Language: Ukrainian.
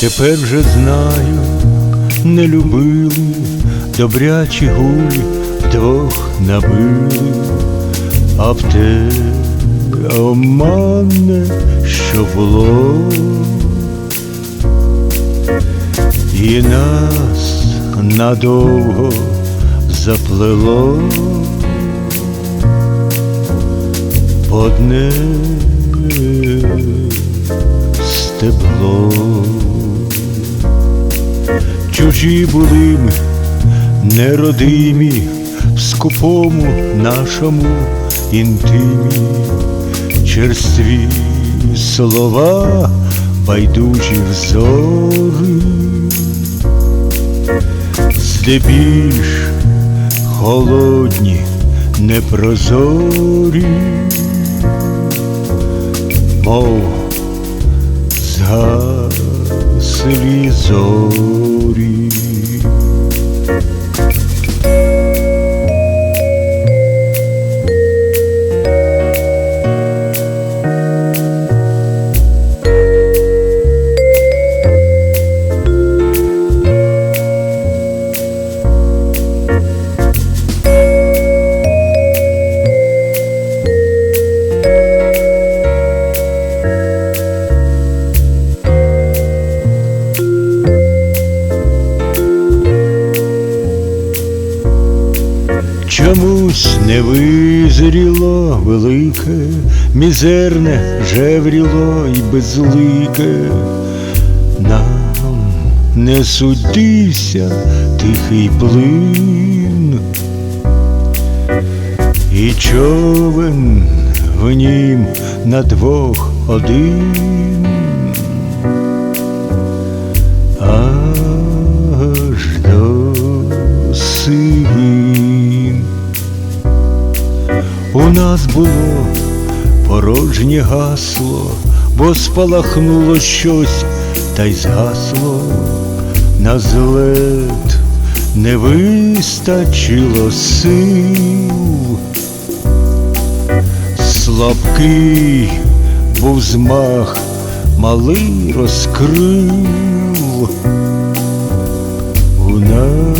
Тепер вже знаю, не любили, добрячі гулі вдвох набили, а в те оманне, що було, і нас надовго заплело. Одне Чужі були ми, неродимі, в скупому нашому інтимі, черстві слова, байдужі взори, здебільш холодні, непрозорі, мов згаслі зорі. Чомусь не визріло велике, мізерне жевріло і безлике. Нам не судився тихий плин, і човен в нім на двох один. У нас було порожнє гасло, бо спалахнуло щось та й згасло, на злет не вистачило сил, слабкий був змах, малий розкрив. У нас